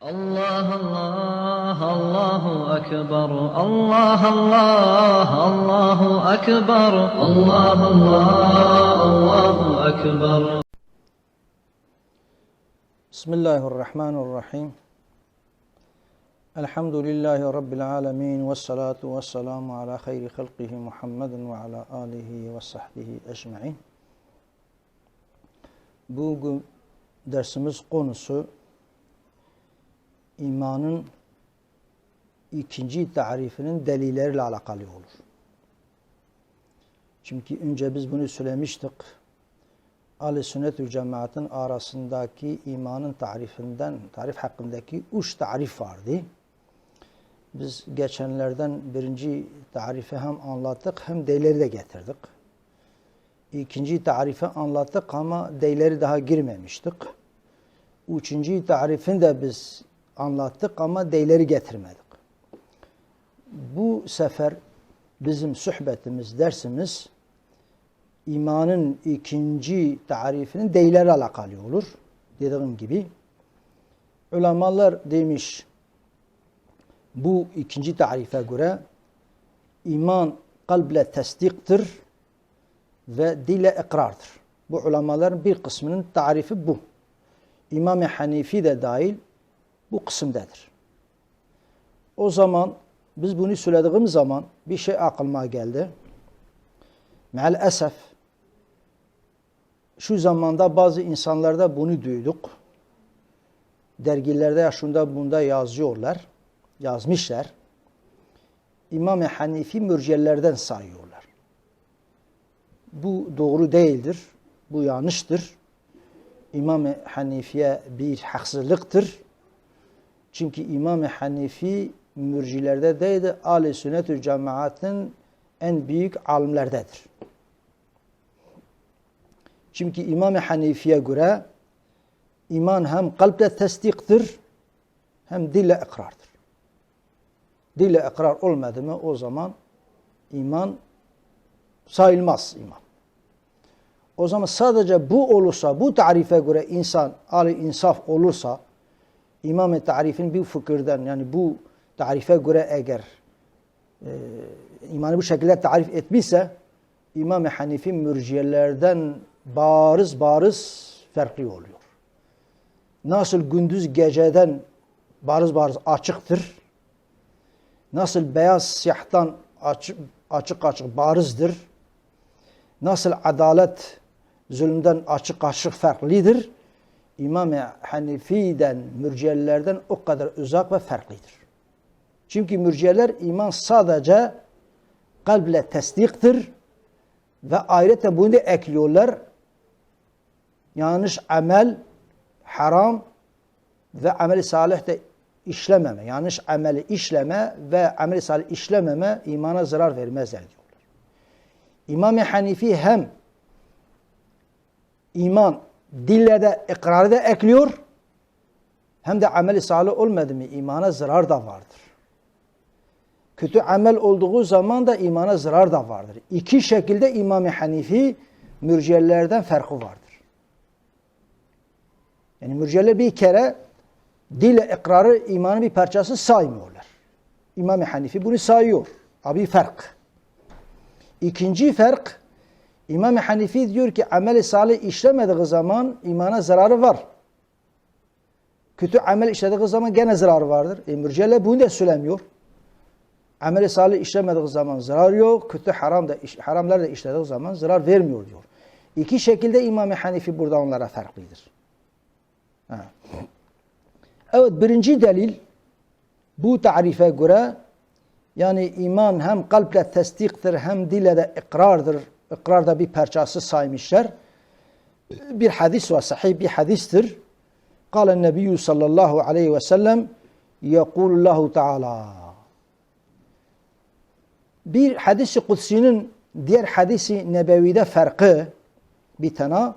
Allah Allah Allahu ekber. Allah Allah Allahu ekber. Allah Allah Allahu ekber. Bismillahirrahmanirrahim. Elhamdülillahi Rabbil alemin. Ve salatu ve selamu ala hayri halkihi Muhammedin ve ala alihi ve sahbihi ecma'in. Bugün dersimiz konusu imanın ikinci tarifinin delilleriyle alakalı olur. Çünkü önce biz bunu söylemiştik. Ahl-i sünnet ve cemaatin arasındaki imanın tarifinden, tarif hakkındaki üç tarif vardı. Biz geçenlerden birinci tarifi hem anlattık hem delilleri de getirdik. İkinci tarifi anlattık ama delilleri daha girmemiştik. Üçüncü tarifini de biz anlattık ama delilleri getirmedik. Bu sefer bizim sohbetimiz, dersimiz imanın ikinci tarifinin delilleri alakalı olur. Dediğim gibi. Ulemalar demiş bu ikinci tarife göre iman kalple tasdiktir ve dile ikrardır. Bu ulemaların bir kısmının tarifi bu. İmam-ı Hanifi de dahil bu kısımdadır. O zaman biz bunu söylediğimiz zaman bir şey aklıma geldi. Meal esef şu zamanda bazı insanlarda bunu duyduk. Dergilerde şunda bunda yazıyorlar. Yazmışlar. İmam-ı Hanifi mürcellerden sayıyorlar. Bu doğru değildir. Bu yanlıştır. İmam-ı Hanifi'ye bir haksızlıktır. Çünkü İmam-ı Hanifi mürcilerde değildi. Ahl-i sünnet cemaatin en büyük alimlerdedir. Çünkü İmam-ı Hanifi'ye göre iman hem kalple tasdiktir hem dille ikrardır. Dille ikrar olmadı mı o zaman iman sayılmaz iman. O zaman sadece bu olursa, bu tarife göre insan ali insaf olursa İmam-ı tarifin bir fıkırdan yani bu tarife göre eğer e, imanı bu şekilde tarif etmişse İmam-ı Hanifi mürciyelerden bariz bariz farklı oluyor. Nasıl gündüz geceden bariz bariz açıktır. Nasıl beyaz siyahtan açık açık, açık barizdir. Nasıl adalet zulümden açık açık farklıdır. İmam-ı Hanifi'den, mürciyelerden o kadar uzak ve farklıdır. Çünkü mürciyeler iman sadece kalple tasdiktir ve ayrıca bunu da ekliyorlar. Yanlış amel, haram ve ameli salih de işlememe, yanlış ameli işleme ve ameli salih işlememe imana zarar vermezler diyorlar. İmam-ı Hanifi hem iman dille de ikrarı da ekliyor hem de ameli salih olmadı mı imana zarar da vardır. Kötü amel olduğu zaman da imana zarar da vardır. İki şekilde İmam-ı Hanifi mürciyelerden farkı vardır. Yani mürciyeler bir kere dille ikrarı imanın bir parçası saymıyorlar. İmam-ı Hanifi bunu sayıyor. Abi fark. İkinci fark İmam Hanifi diyor ki ameli salih işlemediği zaman imana zararı var. Kötü amel işlediği zaman gene zararı vardır. E, mürcele bunu da söylemiyor. Ameli salih işlemediği zaman zarar yok. Kötü haram da, haramlar da işlediği zaman zarar vermiyor diyor. İki şekilde İmam Hanifi burada onlara farklıdır. Ha. Evet birinci delil bu tarife göre yani iman hem kalple tasdiktir hem dille de ikrardır ikrarda bir parçası saymışlar. Bir hadis var, sahih bir hadistir. Kale Nebiyyü sallallahu aleyhi ve sellem yekulullahu teala. Bir hadisi kutsinin diğer hadisi nebevide farkı bir tane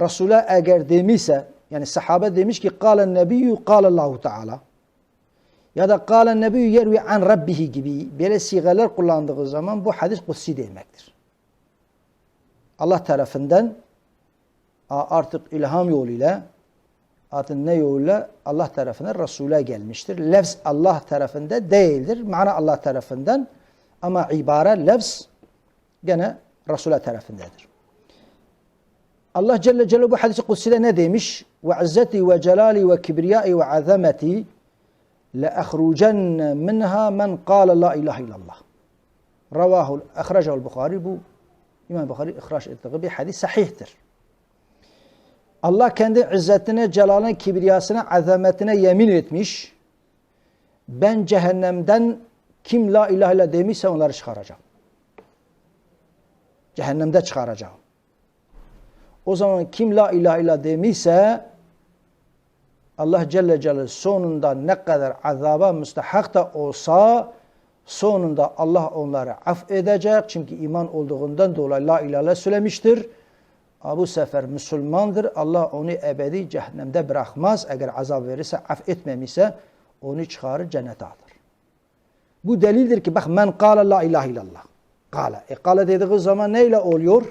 Resul'a eğer demişse yani sahabe demiş ki kâle nebiyyü kâlallahu teala ya da kâle nebiyyü yervi an rabbihi gibi böyle sigalar kullandığı zaman bu hadis kutsi demektir. Allah tarafından artık ilham yoluyla Artık ne yolla? Allah tarafından Resul'e gelmiştir. Lefz Allah tarafında değildir. Mana Allah tarafından. Ama ibare lefz gene Resul'e tarafındadır. Allah Celle bu hadisi kutside ne demiş? Ve izzeti ve celali ve kibriyai ve azameti le ahrucenne minha men kâle la ilahe illallah. Ravahu, ahracahu Bukhari bu İmam Bukhari ihraç ettiği bir hadis sahihtir. Allah kendi izzetine, celaline, kibriyasına, azametine yemin etmiş. Ben cehennemden kim la ilahe illa demişse onları çıkaracağım. Cehennemde çıkaracağım. O zaman kim la ilahe illa demişse Allah Celle Celaluhu sonunda ne kadar azaba müstahak da olsa sonunda Allah onları af edecek. Çünkü iman olduğundan dolayı la ilahe söylemiştir. Bu sefer Müslümandır. Allah onu ebedi cehennemde bırakmaz. Eğer azap verirse, af etmemişse onu çıkarır cennete alır. Bu delildir ki bak men kâle la ilahe illallah. Kâle. E kâle dediği zaman neyle oluyor?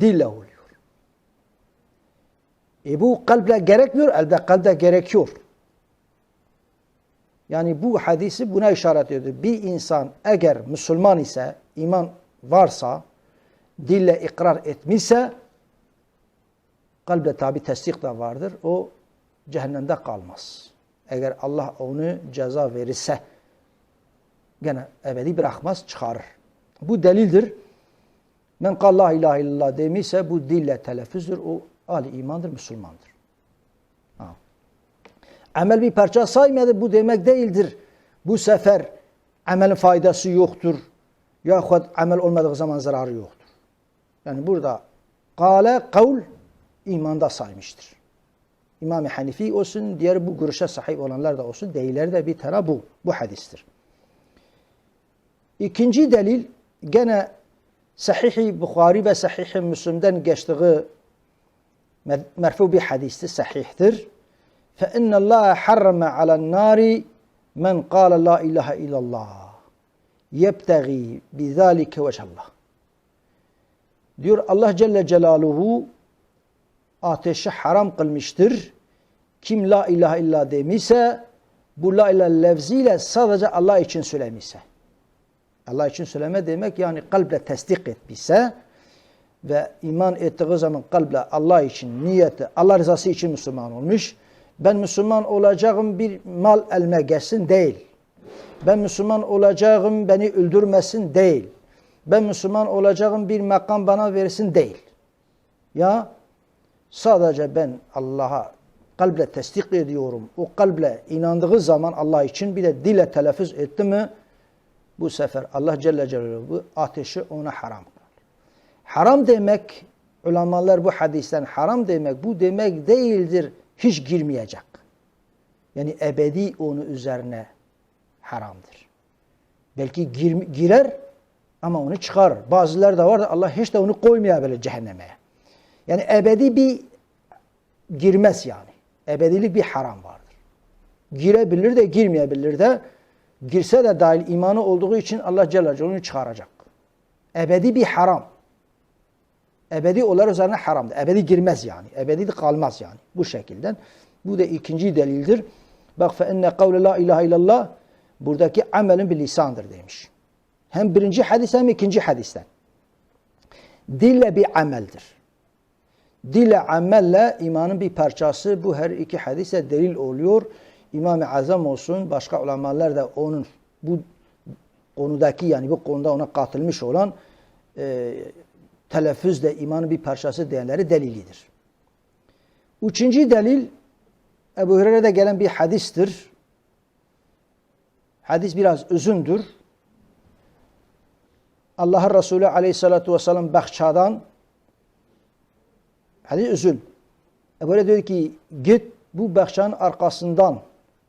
Dille oluyor. E bu kalple gerekmiyor, elde kalpte gerekiyor. Yani bu hadisi buna işaret ediyor. Bir insan eğer Müslüman ise, iman varsa, dille ikrar etmişse, kalple tabi tesdik de vardır. O cehennemde kalmaz. Eğer Allah onu ceza verirse, gene ebedi bırakmaz, çıkarır. Bu delildir. Men kal la ilahe illallah demişse bu dille telaffuzdür. O Ali imandır, Müslümandır. Amel bir parça saymadı bu demek değildir. Bu sefer amelin faydası yoktur. Yahut amel olmadığı zaman zararı yoktur. Yani burada kale kavl imanda saymıştır. İmam-ı Hanifi olsun, diğer bu görüşe sahip olanlar da olsun, değilleri de bir tane bu. Bu hadistir. İkinci delil gene Sahih-i Bukhari ve Sahih-i Müslim'den geçtiği merfu bir hadistir, sahihtir. Fe innallâhe harrame alen nâri men kâle la ilahe illallah. Yebtegî bizâlike veçallah. Diyor Allah Celle Celaluhu ateşi haram kılmıştır. Kim la ilahe illa demişse bu la ilahe levziyle sadece Allah için söylemişse. Allah için söyleme demek yani kalple tesdik etmişse ve iman ettiği zaman kalple Allah için niyeti Allah rızası için Müslüman olmuş. Ben Müslüman olacağım bir mal elme geçsin değil. Ben Müslüman olacağım beni öldürmesin değil. Ben Müslüman olacağım bir makam bana versin değil. Ya sadece ben Allah'a kalple tasdik ediyorum. O kalple inandığı zaman Allah için bir de dile telaffuz etti mi bu sefer Allah Celle Celaluhu ateşi ona haram. Haram demek, ulamalar bu hadisten haram demek, bu demek değildir, hiç girmeyecek. Yani ebedi onu üzerine haramdır. Belki gir, girer ama onu çıkarır. Bazıları da var da Allah hiç de onu koymayabilir cehenneme. Yani ebedi bir girmez yani. Ebedilik bir haram vardır. Girebilir de girmeyebilir de girse de dahil imanı olduğu için Allah Celle Celaluhu çıkaracak. Ebedi bir haram. Ebedi onlar üzerine haramdır. Ebedi girmez yani. Ebedi de kalmaz yani. Bu şekilde. Bu da ikinci delildir. Bak fe enne kavle la ilahe illallah buradaki amelin bir lisandır demiş. Hem birinci hadis hem ikinci hadisten. Dille bir ameldir. Dille amelle imanın bir parçası. Bu her iki hadise delil oluyor. İmam-ı Azam olsun, başka ulamalar da onun bu konudaki yani bu konuda ona katılmış olan e, telaffuz da imanın bir parçası diyenleri delilidir. Üçüncü delil Ebu Hureyre'de gelen bir hadistir. Hadis biraz uzundur. Allah'ın Resulü aleyhissalatu vesselam Bahçadan hadis uzun. Ebu Hureyre diyor ki git bu bahçanın arkasından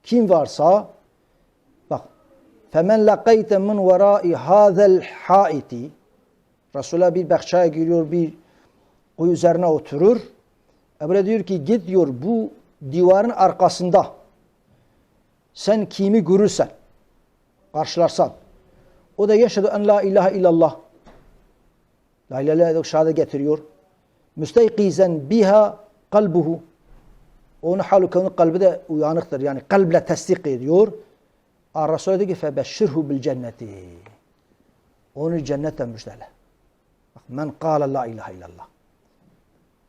kim varsa bak femen laqayte min verai hazel haiti Resulullah bir bahçeye giriyor bir o üzerine oturur. Ebre diyor ki git diyor bu divarın arkasında sen kimi görürsen karşılarsan o da yaşadı en la ilahe illallah la ilahe illallah şahada getiriyor müsteykizen biha kalbuhu Onu halukunu kalbi de uyanıktır. Yani kalple tasdik ediyor. Ar-Resul diyor ki febeşşirhu bil cenneti. Onu cennette müjdele. Bak, men kâle la ilahe illallah.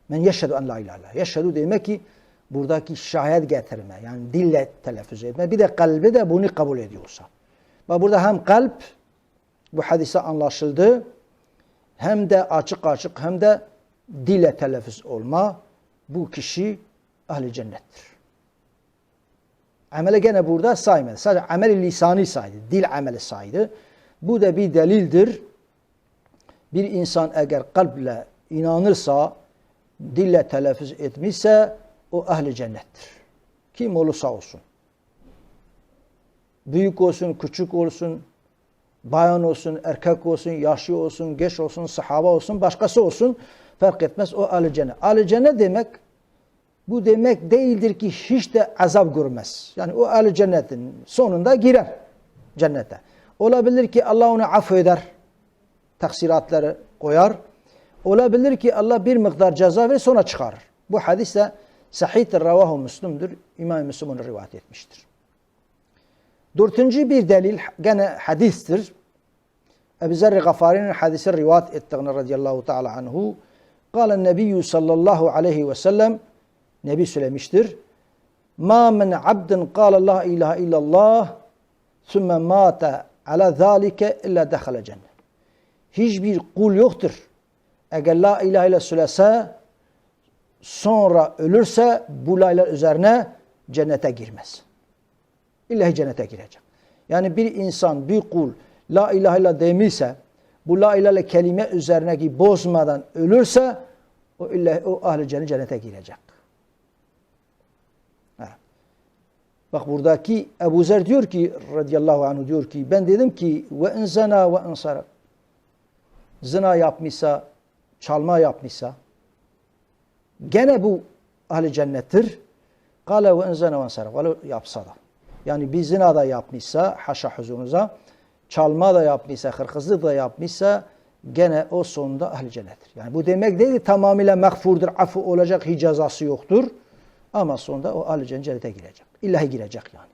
Men yeşhedü en la ilahe illallah. Yeşhedü demek ki buradaki şahit getirme. Yani dille telaffuz etme. Bir de kalbi de bunu kabul ediyorsa. Bak burada hem kalp bu hadise anlaşıldı. Hem de açık açık hem de dille telaffuz olma. Bu kişi ahli cennettir. Amele gene burada saymadı. Sadece amel lisani saydı. Dil ameli saydı. Bu da bir delildir. Bir insan eğer kalple inanırsa, dille telaffuz etmişse o ahli cennettir. Kim olursa olsun. Büyük olsun, küçük olsun, bayan olsun, erkek olsun, yaşlı olsun, geç olsun, sahaba olsun, başkası olsun fark etmez o ahli cennet. Ahli cennet demek bu demek değildir ki hiç de azap görmez. Yani o ahli cennetin sonunda girer cennete. Olabilir ki Allah onu affeder. Taksiratları koyar. Olabilir ki Allah bir miktar ceza ve sonra çıkarır. Bu hadis de sahihtir, ravahu Müslüm'dür. İmam Müslüm onu rivayet etmiştir. Dördüncü bir delil gene hadistir. Ebu Zerri Gafari'nin hadisi rivayet ettiğini radıyallahu teala anhu. Kâle nebiyyü sallallahu aleyhi ve sellem Nebi söylemiştir. Ma min abdin kâle la ilahe illallah sümme mâte ala zâlike illa dehale cennet. Hiçbir kul yoktur. Eğer la ilahe illallah söylese sonra ölürse bu la ilahe üzerine cennete girmez. İllahi cennete girecek. Yani bir insan, bir kul la ilahe illallah demişse bu la ilahe kelime üzerine ki bozmadan ölürse o, illahi, o ahli cennet cennete girecek. Ha. Bak buradaki Ebu Zer diyor ki radıyallahu anh diyor ki ben dedim ki ve en zina ve en sarak zina yapmışsa çalma yapmışsa gene bu ahli cennettir. Kale ve en zina ve sarak yapsa da. Yani bir zina da yapmışsa haşa huzurunuza çalma da yapmışsa, hırkızlık da yapmışsa gene o sonunda ahli cennettir. Yani bu demek değil tamamıyla mağfurdur, affı olacak, hiç cezası yoktur. Ama sonunda o ahli cennete girecek. İllahi girecek yani.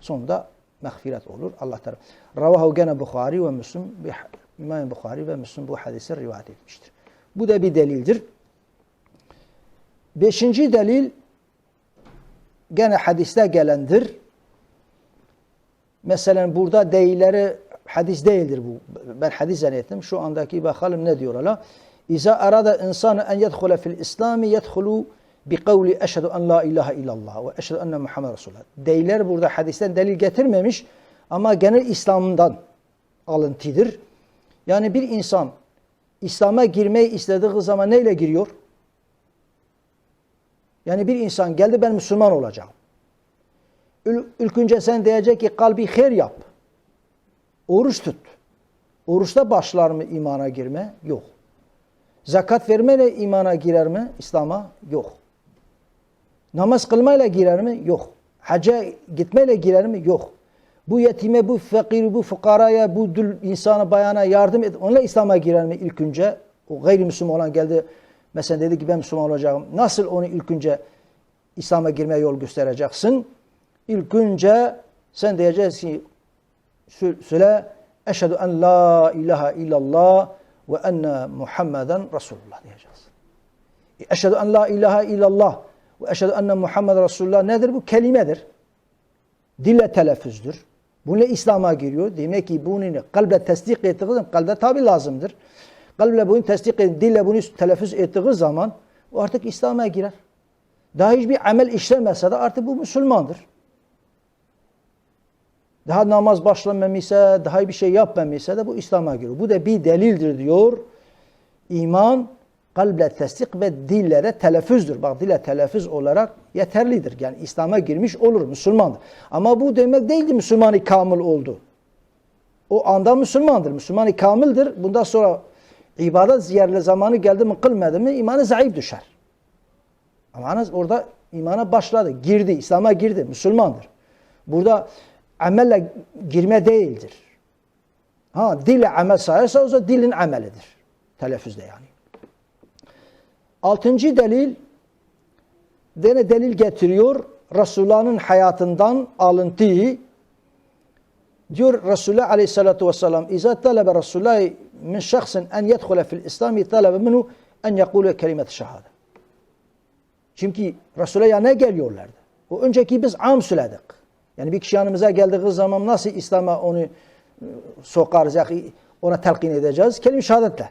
Sonunda mağfiret olur. Allah tarafı. Ravahu gene Bukhari ve Müslüm, İmam Bukhari ve Müslüm bu hadisi rivayet etmiştir. Bu da bir delildir. Beşinci delil gene hadiste gelendir. Mesela burada değilleri hadis değildir bu. Ben hadis zannettim. Şu andaki bakalım ne diyor Allah. İza arada insan en yedhule fil İslami yedhulu bi kavli eşhedü en la ilahe illallah ve eşhedü enne Muhammed Resulullah. Değiller burada hadisten delil getirmemiş ama genel İslam'dan alıntıdır. Yani bir insan İslam'a girmeyi istediği zaman neyle giriyor? Yani bir insan geldi ben Müslüman olacağım. İlk önce sen diyecek ki kalbi her yap. Oruç tut. Oruçta başlar mı imana girme? Yok. Zakat vermeyle imana girer mi? İslam'a? Yok. Namaz kılmayla girer mi? Yok. Hacca gitmeyle girer mi? Yok. Bu yetime, bu fakiri, bu fukaraya, bu dül insana, bayana yardım et. Onunla İslam'a girer mi ilk önce? O gayrimüslim olan geldi. Mesela dedi ki ben Müslüman olacağım. Nasıl onu ilk önce İslam'a girmeye yol göstereceksin? İlk önce sen diyeceksin ki söyle eşhedü en la ilahe illallah ve enne Muhammeden Resulullah diyeceğiz. Eşhedü en la ilahe illallah ve eşhedü enne Muhammed Resulullah nedir? Bu kelimedir. Dille telaffuzdür. Bununla İslam'a giriyor. Demek ki bunu kalple tasdik ettiği zaman kalbe tabi lazımdır. Kalple bunu tasdik edip dille bunu telaffuz ettiği zaman o artık İslam'a girer. Daha hiçbir amel işlemese de artık bu Müslümandır. Daha namaz başlamamışsa, daha bir şey yapmamışsa da bu İslam'a giriyor. Bu da bir delildir diyor. İman kalple tasdik ve dillere telaffuzdür. Bak dille telaffuz olarak yeterlidir. Yani İslam'a girmiş olur, Müslümandır. Ama bu demek değildi Müslümanı kamil oldu. O anda Müslümandır. Müslümanı kamildir. Bundan sonra ibadet ziyarlı zamanı geldi mi kılmadı mı imanı zayıf düşer. Ama orada imana başladı, girdi, İslam'a girdi, Müslümandır. Burada amelle girme değildir. Ha dille amel sayarsa o zaman dilin amelidir. Telaffuzda yani. Altıncı delil Dene delil getiriyor. Resulullah'ın hayatından alıntıyı diyor Resulullah aleyhissalatu vesselam İza talebe Resulullah min şahsin en yedhule fil İslami talebe minhu en yekule kelimet şehade. Çünkü Resul'e yanına geliyorlardı. O önceki biz am söyledik. Yani bir kişi yanımıza geldiği zaman nasıl İslam'a onu e, sokarız, ona telkin edeceğiz? Kelime şehadetle.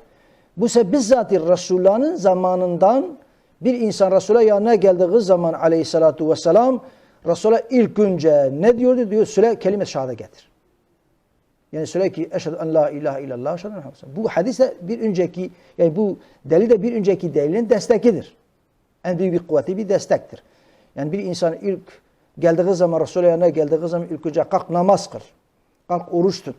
Bu ise bizzat Resulullah'ın zamanından bir insan Resul'e yanına geldiği zaman aleyhissalatu vesselam Resul'e ilk önce ne diyordu? Diyor söyle kelime şehadet getir. Yani söyle ki eşhedü en la ilahe illallah eşhedü Muhammeden Bu hadis de bir önceki yani bu delil de bir önceki delilin destekidir. En büyük bir kuvveti bir destektir. Yani bir insan ilk geldiği zaman Resul'e yanına geldiği zaman ilk önce kalk namaz kıl. Kalk oruç tut.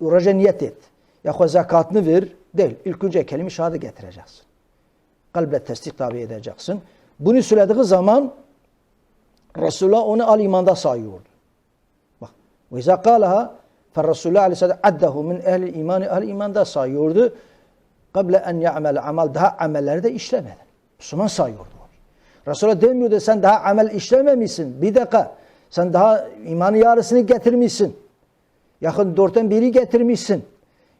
Oruca niyet et. Ya zekatını ver. Değil. İlk önce kelime şahada getireceksin. Kalple tesdik tabi edeceksin. Bunu söylediği zaman Resulullah onu al imanda sayıyordu. Bak. Ve izâ kâleha Resulullah aleyhisselam addehu min ehli imanı ehli imanda sayıyordu. Kable en ya'mel amal daha amelleri de işlemedi. Müslüman sayıyordu. Resulullah demiyordu sen daha amel işlememişsin. Bir dakika sen daha imanı yarısını getirmişsin. Yakın dörtten biri getirmişsin.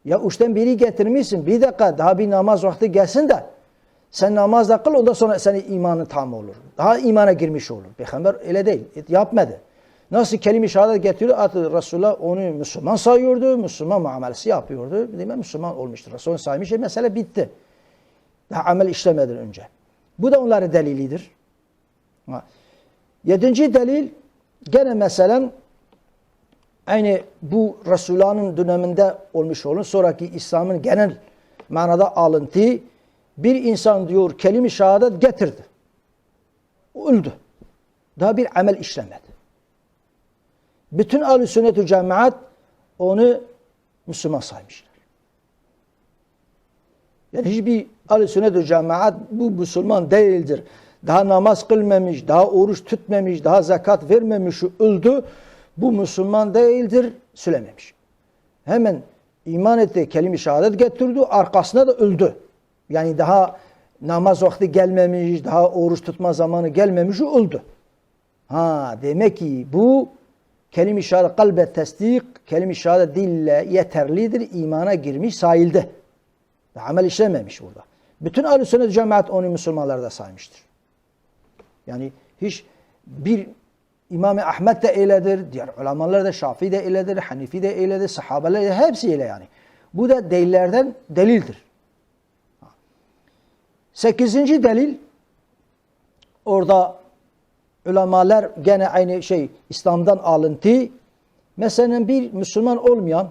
Ya üçten biri getirmişsin. Bir dakika daha bir namaz vakti gelsin de sen namazda kıl ondan sonra senin imanın tam olur. Daha imana girmiş olur. Peygamber öyle değil. Yapmadı. Nasıl kelime-i şehadet getiriyor? Artık Resulullah onu Müslüman sayıyordu. Müslüman muamelesi yapıyordu. Değil mi? Müslüman olmuştur. Resulullah saymış. E, mesele bitti. Daha amel işlemeden önce. Bu da onların delilidir. Yedinci delil gene mesela aynı bu Resulullah'ın döneminde olmuş olan sonraki İslam'ın genel manada alıntı bir insan diyor kelime-i şehadet getirdi. Öldü. Daha bir amel işlemedi. Bütün ahl-i sünnet cemaat onu Müslüman saymışlar. Yani hiçbir ahl-i sünnet cemaat bu Müslüman değildir. Daha namaz kılmamış, daha oruç tutmamış, daha zekat vermemiş, öldü. Bu Müslüman değildir, söylememiş. Hemen iman etti, kelime-i şehadet getirdi, arkasına da öldü. Yani daha namaz vakti gelmemiş, daha oruç tutma zamanı gelmemiş, öldü. Ha demek ki bu kelime-i şehadet kalbe tesdik, kelime-i şehadet dille yeterlidir, imana girmiş, sayıldı. Amel işlememiş burada. Bütün ahl sünnet cemaat onu Müslümanlarda saymıştır. Yani hiç bir İmam-ı Ahmet de eyledir, diğer ulamalar da Şafii de eyledir, Hanifi de eyledir, sahabeler de hepsi eyle yani. Bu da delillerden delildir. Sekizinci delil orada ulamalar gene aynı şey İslam'dan alıntı. Mesela bir Müslüman olmayan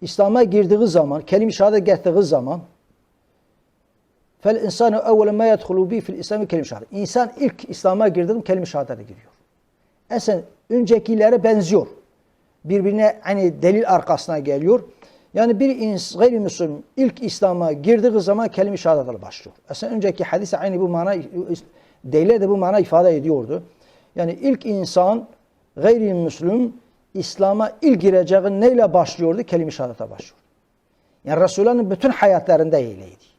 İslam'a girdiği zaman, kelime-i şehadet getirdiği zaman fel insanu evvelen ma yedhulu bi fil İslam'ı kelime şehadet. İnsan ilk İslam'a girdiğinde kelime şehadete giriyor. Esen öncekilere benziyor. Birbirine hani delil arkasına geliyor. Yani bir ins gayrimüslim ilk İslam'a girdiği zaman kelime-i başlıyor. Esen önceki hadise aynı bu mana Deliller de bu mana ifade ediyordu. Yani ilk insan gayrimüslim İslam'a ilk gireceği neyle başlıyordu? Kelime-i şehadete başlıyordu. Yani Resulullah'ın bütün hayatlarında öyleydi.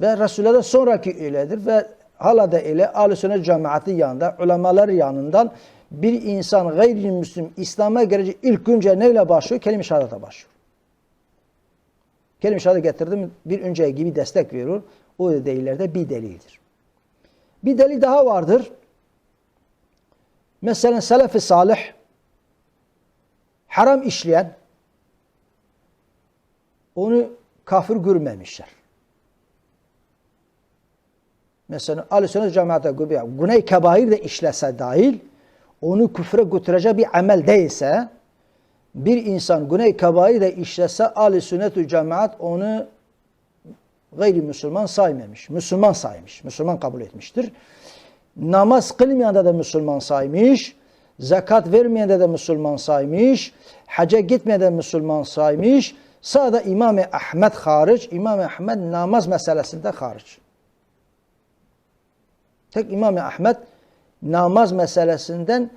Ve Resulullah'da sonraki öyledir ve hala da öyle ahl sünnet cemaati yanında, ulemalar yanından bir insan gayrimüslim İslam'a girecek ilk önce neyle başlıyor? Kelime-i şehadete başlıyor. Kelime-i şehadet getirdim bir önceye gibi destek veriyor. O delillerde bir delildir. Bir delil daha vardır. Mesela selef-i salih haram işleyen onu kafir görmemişler. Mesela Ahl-i cemaate güney kebair de işlese dahil onu küfre götürecek bir amel değilse bir insan güney kebair de işlese Ahl-i sünnet cemaat onu gayrimüslim saymamış. Müslüman saymış. Müslüman kabul etmiştir. Namaz kılmayan da Müslüman saymış. Zekat vermeyen de Müslüman saymış. Hacca gitmeyen de Müslüman saymış. Sağda İmam-ı Ahmet hariç. İmam-ı Ahmet namaz meselesinde hariç. Tek İmam-ı Ahmet namaz meselesinden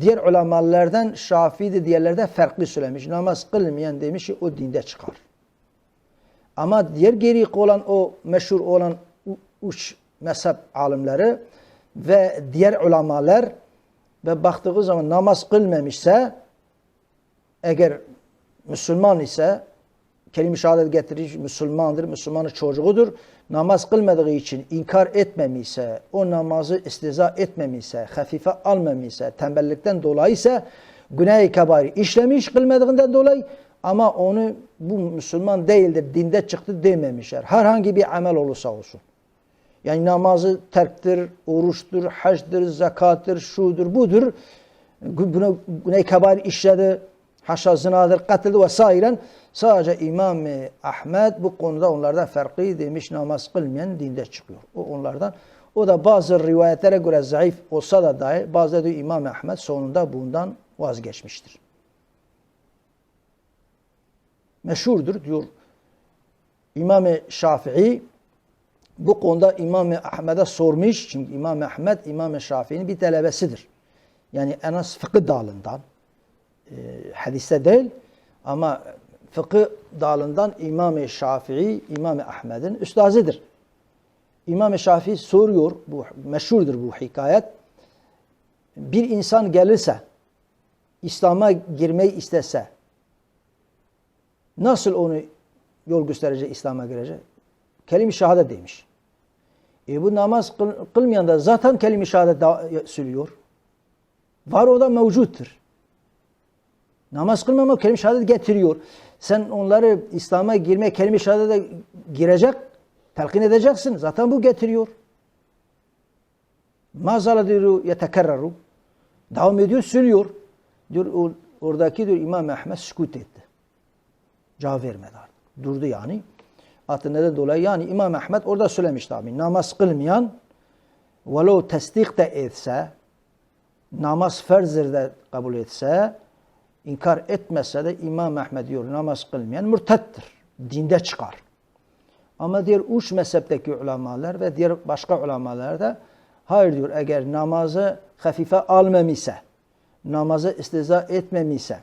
diğer ulamalardan Şafii'de diğerlerde farklı söylemiş. Namaz kılmayan demiş ki o dinde çıkar. Ama diğer geri olan o meşhur olan uç mezhep alimleri ve diğer ulamalar ve baktığı zaman namaz kılmamışsa eğer Müslüman ise kelime şehadet getirir, Müslümandır, Müslümanın çocuğudur. Namaz kılmadığı için inkar etmemişse, o namazı istiza etmemişse, hafife almamışsa, tembellikten dolayı ise günah-ı kebair işlemiş kılmadığından dolayı ama onu bu Müslüman değildir, dinde çıktı dememişler. Herhangi bir amel olursa olsun. Yani namazı terktir, oruçtur, hacdır, zakattır, şudur, budur. Buna günah-ı kebair işledi, haşa zinadır, katildir vesaire. Sadece İmam Ahmed bu konuda onlardan farklı demiş namaz kılmayan dinde çıkıyor. O onlardan. O da bazı rivayetlere göre zayıf olsa da dahi bazı diyor İmam Ahmed sonunda bundan vazgeçmiştir. Meşhurdur diyor İmam Şafii bu konuda İmam Ahmed'e sormuş. Çünkü İmam Ahmed İmam Şafii'nin bir talebesidir. Yani en az fıkıh dalından e, hadiste değil ama fıkıh dalından İmam Şafii İmam Ahmed'in üstazıdır. İmam Şafii soruyor, bu meşhurdur bu hikayet. Bir insan gelirse, İslam'a girmeyi istese, nasıl onu yol gösterecek, İslam'a girecek? Kelime-i şehadet demiş. E bu namaz kıl, kılmayan da zaten kelime-i şehadet söylüyor. Var o da mevcuttur. Namaz kılmamak kelime-i şehadet getiriyor. Sen onları İslam'a girmeye kelime-i şehadete girecek, telkin edeceksin. Zaten bu getiriyor. Mazala diyor yetekerreru. Devam ediyor, söylüyor. Diyor oradaki diyor İmam Ahmed sükut etti. Cevap vermedi artık. Durdu yani. Atı neden dolayı? Yani İmam Ahmed orada söylemiş tabi. Namaz kılmayan velo tesdik de etse, namaz ferzdir de kabul etse, inkar etmese de İmam Ahmed diyor namaz kılmayan mürtettir. Dinde çıkar. Ama diğer uç mezhepteki ulamalar ve diğer başka ulamalar da hayır diyor eğer namazı hafife almamışsa, namazı istiza etmemişse,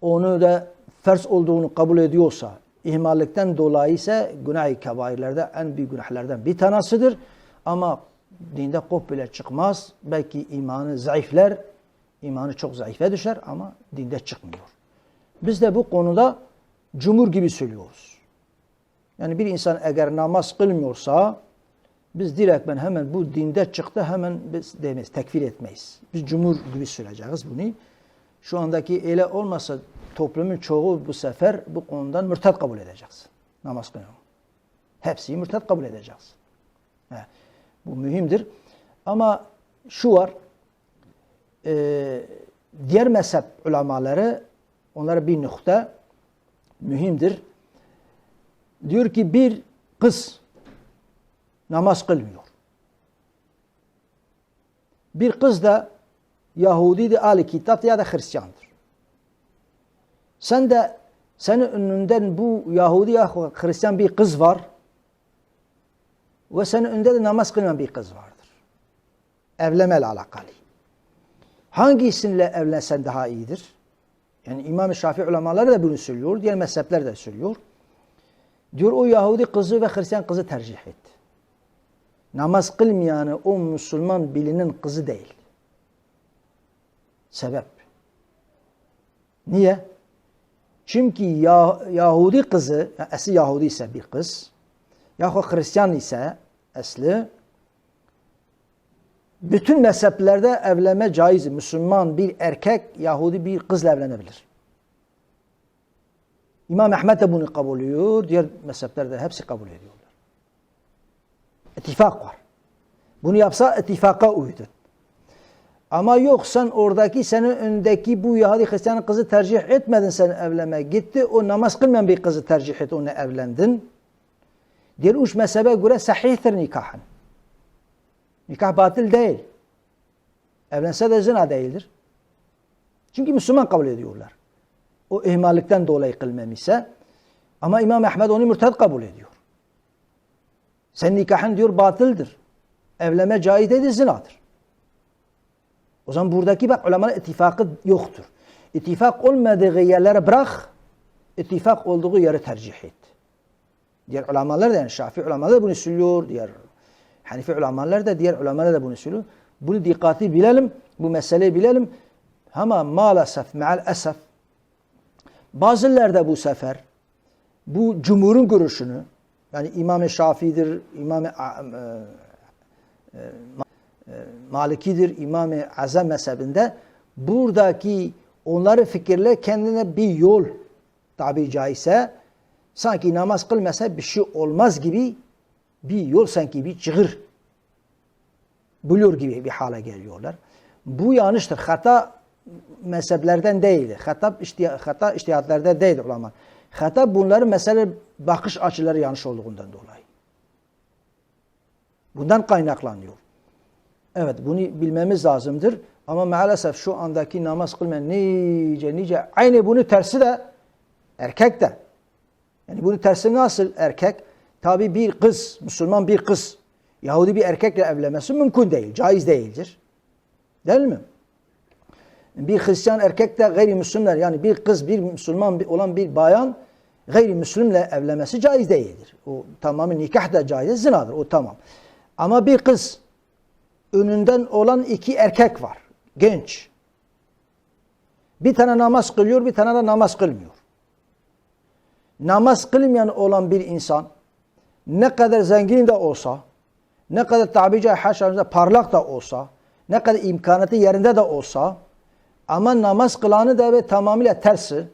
onu da farz olduğunu kabul ediyorsa, ihmallikten dolayı ise günah-ı kebairlerde en büyük günahlardan bir tanesidir. Ama dinde kop bile çıkmaz. Belki imanı zayıfler, imanı çok zayıfe düşer ama dinde çıkmıyor. Biz de bu konuda cumhur gibi söylüyoruz. Yani bir insan eğer namaz kılmıyorsa biz direkt ben hemen bu dinde çıktı hemen biz demeyiz, tekfir etmeyiz. Biz cumhur gibi söyleyeceğiz bunu. Şu andaki ele olmasa toplumun çoğu bu sefer bu konudan mürted kabul edeceğiz. Namaz kılıyor. Hepsi mürted kabul edeceğiz. He. Bu mühimdir. Ama şu var, e, diğer mezhep ulamaları onlara bir nokta mühimdir. Diyor ki bir kız namaz kılmıyor. Bir kız da Yahudi de Ali kitap ya da Hristiyandır. Sen de senin önünden bu Yahudi ya Hristiyan bir kız var ve senin önünde de namaz kılmayan bir kız vardır. Evlenmeyle alakalı. Hangisiyle evlensen daha iyidir? Yani İmam-ı Şafii ulamaları da bunu söylüyor, diğer mezhepler de söylüyor. Diyor o Yahudi kızı ve Hristiyan kızı tercih et. Namaz kılmayanı o Müslüman bilinin kızı değil. Sebep. Niye? Çünkü Yahudi kızı, yani asli Yahudi ise bir kız, yahut Hristiyan ise asli, bütün mezheplerde evlenme caiz. Müslüman bir erkek Yahudi bir kızla evlenebilir. İmam Ahmet de bunu kabul ediyor. Diğer mezheplerde hepsi kabul ediyorlar. İttifak var. Bunu yapsa ittifaka uydur. Ama yok sen oradaki senin öndeki bu Yahudi Hristiyan kızı tercih etmedin sen evlenme. Gitti o namaz kılmayan bir kızı tercih et onu evlendin. Diğer uç mezhebe göre sahihtir nikahın. Nikah batıl değil. Evlense de zina değildir. Çünkü Müslüman kabul ediyorlar. O ihmallikten dolayı kılmemişse ama İmam Ahmed onu mürted kabul ediyor. Sen nikahın diyor batıldır. Evlenme caiz değil zinadır. O zaman buradaki bak ulemanın ittifakı yoktur. İttifak olmadığı yerlere bırak, ittifak olduğu yere tercih et. Diğer ulamalar da yani Şafii ulamalar bunu söylüyor, diğer Hanifi ulamalar da diğer ulamalar da bunu söylüyor. Bunu dikkatli bilelim. Bu meseleyi bilelim. Ama maalesef meal esef bazıları da bu sefer bu cumhurun görüşünü yani İmam-ı Şafii'dir, İmam-ı e, Malikidir, İmam-ı Azam mezhebinde buradaki onların fikirleri kendine bir yol tabi caizse sanki namaz kılmasa bir şey olmaz gibi bir yol sanki bir çığır buluyor gibi bir hale geliyorlar. Bu yanlıştır. Hata mezheplerden değildir. Hata, iştiha, hata iştihatlarda değildir ulama. Hata bunların mesele bakış açıları yanlış olduğundan dolayı. Bundan kaynaklanıyor. Evet bunu bilmemiz lazımdır. Ama maalesef şu andaki namaz kılmayan nice nice aynı bunu tersi de erkek de. Yani bunu tersi nasıl erkek? Tabi bir kız, Müslüman bir kız Yahudi bir erkekle evlenmesi mümkün değil, caiz değildir. Değil mi? Bir Hristiyan erkek de gayrimüslimler yani bir kız bir Müslüman olan bir bayan gayrimüslimle evlenmesi caiz değildir. O tamamen nikah da caiz, zinadır o tamam. Ama bir kız önünden olan iki erkek var. Genç. Bir tane namaz kılıyor, bir tane de namaz kılmıyor. Namaz kılmayan olan bir insan ne kadar zengin de olsa, ne kadar tabi caizse parlak da olsa, ne kadar imkanatı yerinde de olsa ama namaz kılanı da ve tamamıyla tersi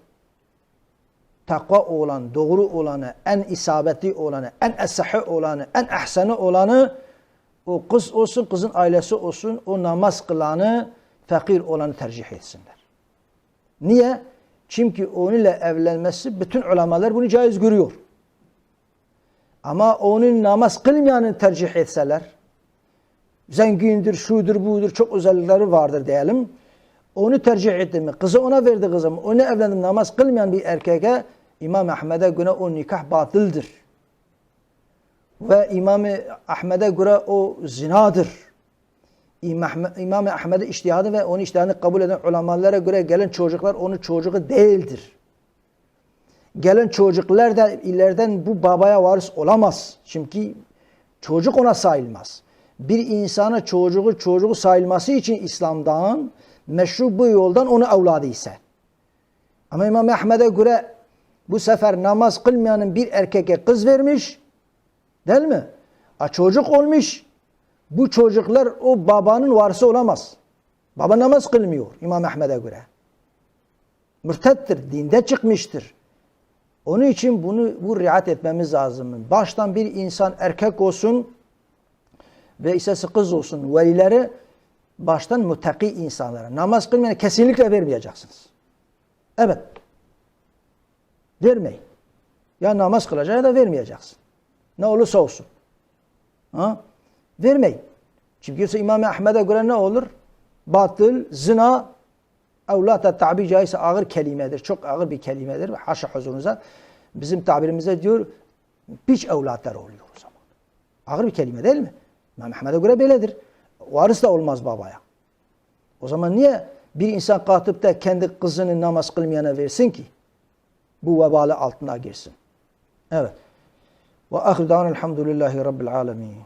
takva olan, doğru olanı, en isabetli olanı, en esahı olanı, en ahsanı olanı o kız olsun, kızın ailesi olsun o namaz kılanı fakir olanı tercih etsinler. Niye? Çünkü onunla evlenmesi bütün ulamalar bunu caiz görüyor. Ama onun namaz kılmayanı tercih etseler, zengindir, şudur, budur, çok özellikleri vardır diyelim. Onu tercih etti mi? Kızı ona verdi kızım. Onu evlendim namaz kılmayan bir erkeğe İmam Ahmed'e göre o nikah batıldır. Ve İmam Ahmed'e göre o zinadır. İmam Ahmed'in iştihadı ve onun iştihadını kabul eden ulamalara göre gelen çocuklar onun çocuğu değildir. Gelen çocuklar da ileriden bu babaya varis olamaz. Çünkü çocuk ona sayılmaz. Bir insana çocuğu çocuğu sayılması için İslam'dan meşru bu yoldan onu evladı ise. Ama İmam Ahmed'e göre bu sefer namaz kılmayanın bir erkeke kız vermiş. Değil mi? A çocuk olmuş. Bu çocuklar o babanın varisi olamaz. Baba namaz kılmıyor İmam Ahmed'e göre. Mürtettir, dinde çıkmıştır. Onun için bunu bu riayet etmemiz lazım. Baştan bir insan erkek olsun ve isesi kız olsun velileri baştan muttaki insanlara namaz kılmayan kesinlikle vermeyeceksiniz. Evet. Vermeyin. Ya namaz kılacak ya da vermeyeceksin. Ne olursa olsun. Ha? Vermeyin. Çünkü yoksa İmam Ahmed'e göre ne olur? Batıl, zina, evlata tabi caizse ağır kelimedir. Çok ağır bir kelimedir. Haşa huzurunuza. Bizim tabirimize diyor, piç evlatlar oluyor o zaman. Ağır bir kelime değil mi? İmam Ahmed'e göre böyledir. Varis da olmaz babaya. O zaman niye bir insan kalkıp da kendi kızını namaz kılmayana versin ki? Bu vebalı altına girsin. Evet. Ve ahir da'an elhamdülillahi rabbil alemin.